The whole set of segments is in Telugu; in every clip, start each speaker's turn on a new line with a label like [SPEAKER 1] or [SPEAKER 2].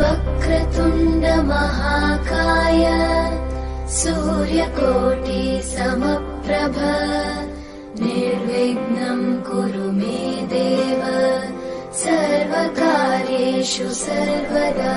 [SPEAKER 1] वक्रतुण्ड महाकाय सूर्यकोटि समप्रभ निर्विघ्नं कुरु मे देव सर्वकार्येषु सर्वदा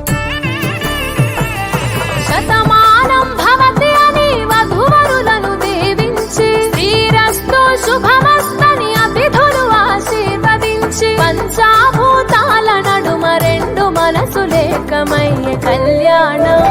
[SPEAKER 2] పంచాభూతాల నడుమ రెండు మనసు లేకమయ్య కళ్యాణం.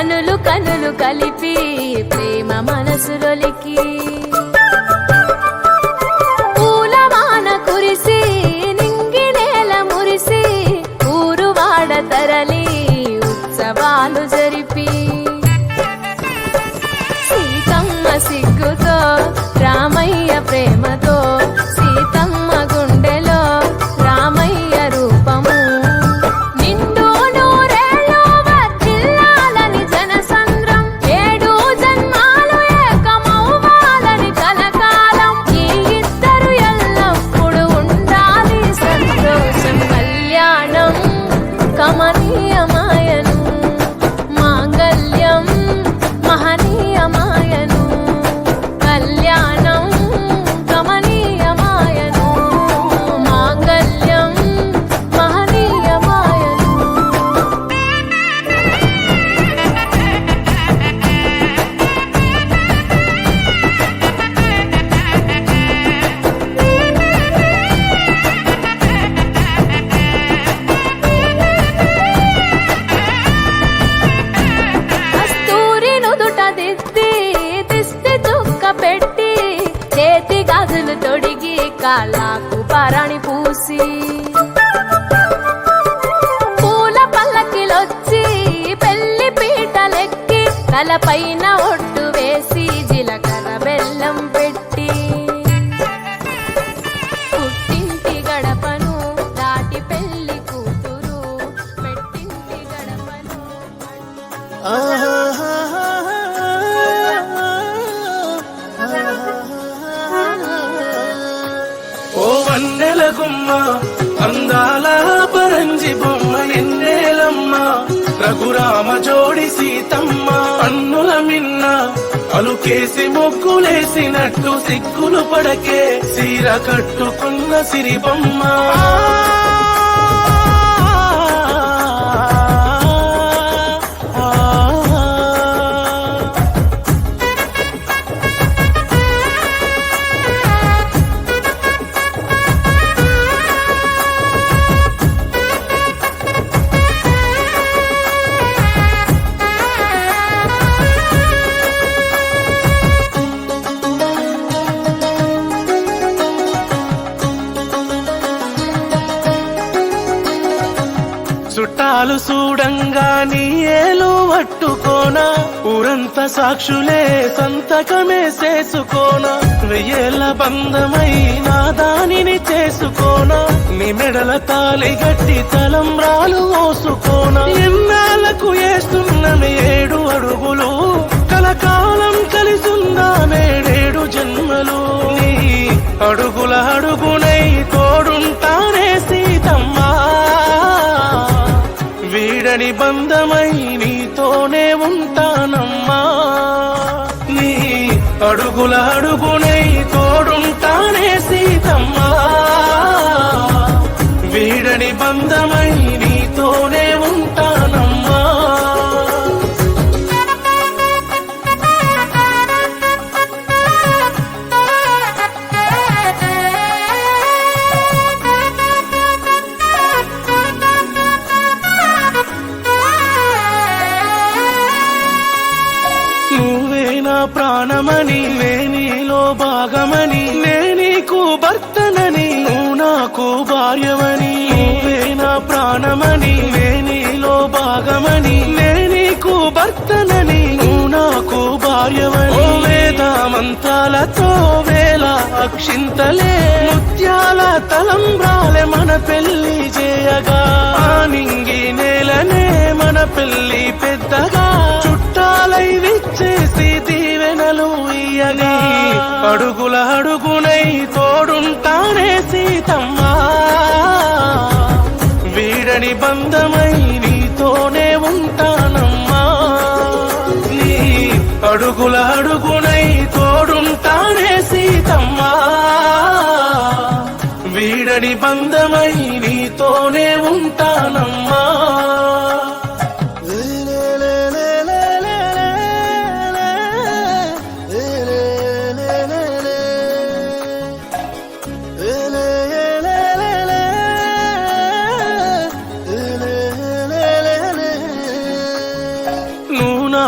[SPEAKER 2] కనులు కనులు కలిపి ప్రేమ మనసులొలికి తలపైన ఒట్టు వేసి జీలకర్ర బెల్లం పెట్టి పుట్టింటి గడపను దాటి పెళ్ళి కూతురు పెట్టింటి గడపను.
[SPEAKER 3] ఓ వన్నెల గుమ్మ అందాల పరంజి బొమ్మ ఎన్నేలమ్మ. రఘురామ జోడి సీతమ్మ అన్నుల మిన్న అలుకేసి మొక్కులేసినట్టు సిగ్గులు పడకే సీర కట్టుకున్న సిరిబొమ్మ. చూడంగా నీ ఏలు పట్టుకోనా? ఊరంతా సాక్షులే సంతకమే చేసుకోనా? వెయ్యేళ్ళ బంధమై నా దానిని చేసుకోనా? నీ మెడల తాలి గట్టి తలంబ్రాలు మోసుకోనా? ఎన్నాళ్ళకు వేస్తున్నవి ఏడు అడుగులు? కలకాలం కలిసుందామేడేడు జన్మలు? అడుగుల అడుగునై వీడని బంధమై నీతోనే ఉంటానమ్మా. నీ అడుగుల అడుగునై తోడుంటానే సీతమ్మా. వీడని బంధమై నీతోనే ఉంటానమ్మా. ప్రాణమని నే నీలో భాగమని నే నీకు భర్తనని నువ్వు నాకు భార్యవని నువ్వే నా ప్రాణమని నే నీలో భాగమని నే నీకు భర్తనని నువ్వు నాకు భార్యవని. వేదామంతాలతో వేళ అక్షింతలే ముత్యాల తలంబ్రాలే మన పెళ్ళి చేయగా. నింగి నేలనే మన పెళ్ళి పెద్దగా. ఇయ్యగా అడుగుల అడుగునై తోడుంటానే సీతమ్మ. వీడని బంధమై నీతోనే ఉంటానమ్మా. నీ అడుగుల అడుగునై తోడుంటానే సీతమ్మా. వీడని బంధమై నీతోనే ఉంటానమ్మా.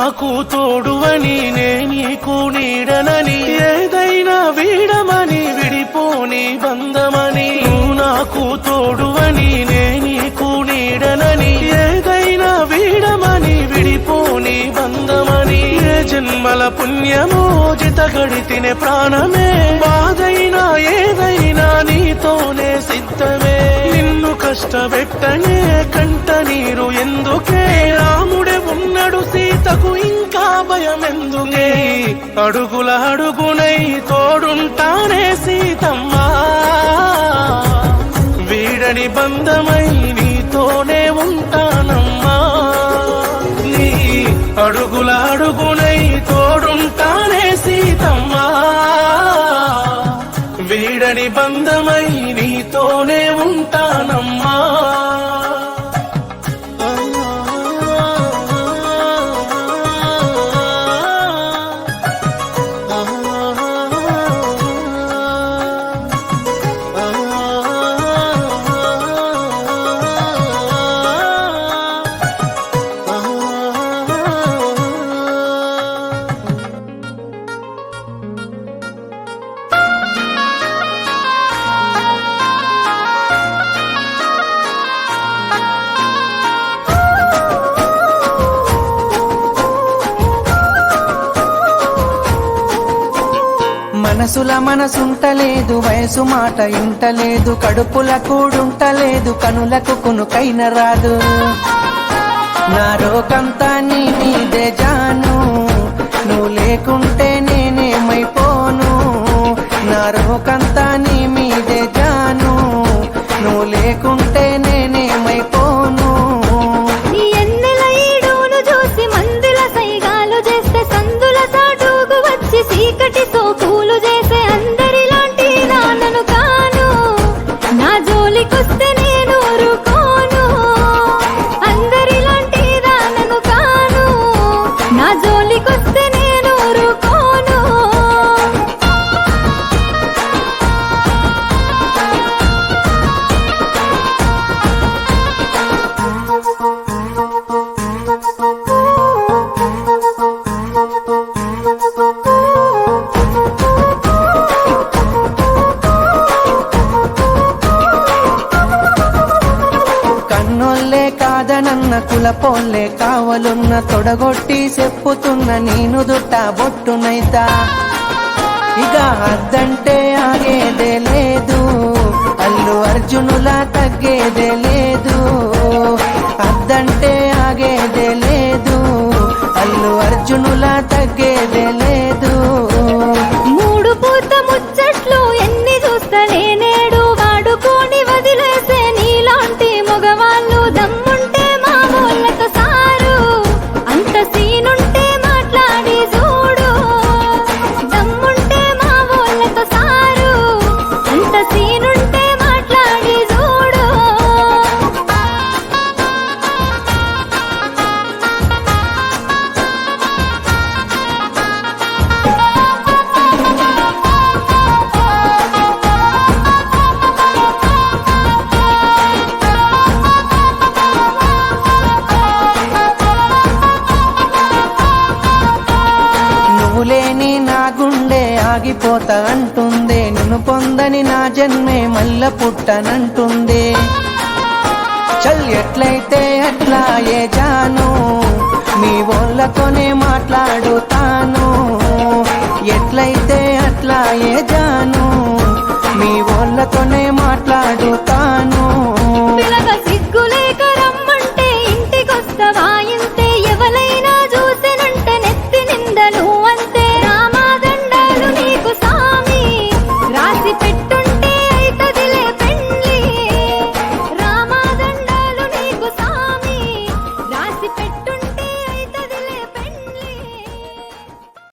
[SPEAKER 3] నాకు తోడువని నే నీకు నీడనని ఏదైనా వీడమని విడిపోని బంధమని. నాకు తోడువని నే నీకు నీడనని ఏదైనా వీడమని విడిపోని బంధమని. ఏ జన్మల పుణ్యమో జిత గడితినే ప్రాణమే బాధైనా ఏదైనా నీతోనే సిద్ధమే. కష్టపెట్టనే కంట నీరు ఎందుకే? రాముడే ఉన్నాడు సీతకు ఇంకా భయం ఎందుకే అడుగుల అడుగునై తోడుంటానే సీతమ్మా. వీడని బంధమై నీతోనే ఉంటానమ్మా. నీ అడుగుల అడుగునై తోడుంటానే సీతమ్మా. వీడని బంధమై నీతోనే ఉంటానమ్మా.
[SPEAKER 4] మనసుల మనసుంటలేదు వయసు మాట ఇంటలేదు కడుపుల కూడుంటలేదు కనులకు కునుకైన రాదు. నా రోకంతా నీ మీదే జాను నువ్వు లేకుంటే నేనేమైపోను. నా రోకంతా నా
[SPEAKER 1] జోలికొస్తే
[SPEAKER 4] కాకున్న కులపోల్లే కావలున్న తొడగొట్టి చెప్పుతున్న నేను దుట్ట బొట్టునైతా ఇక అద్దంటే ఆగేదే లేదు అల్లు అర్జునులా తగ్గేదే లేదు. అద్దంటే ఆగేదే లేదు అల్లు అర్జునులా తగ్గేదే లేదు. నువ్వు లేని నా గుండె ఆగిపోతా అంటుందే. నిన్ను పొందని నా జన్మే మల్ల పుట్టనంటుందే. చల్ ఎట్లయితే అట్లా ఏ జాను మీ వాళ్ళతోనే మాట్లాడుతాను. ఎట్లయితే అట్లా ఏ జాను మీ వాళ్ళతోనే మాట్లాడుతాను.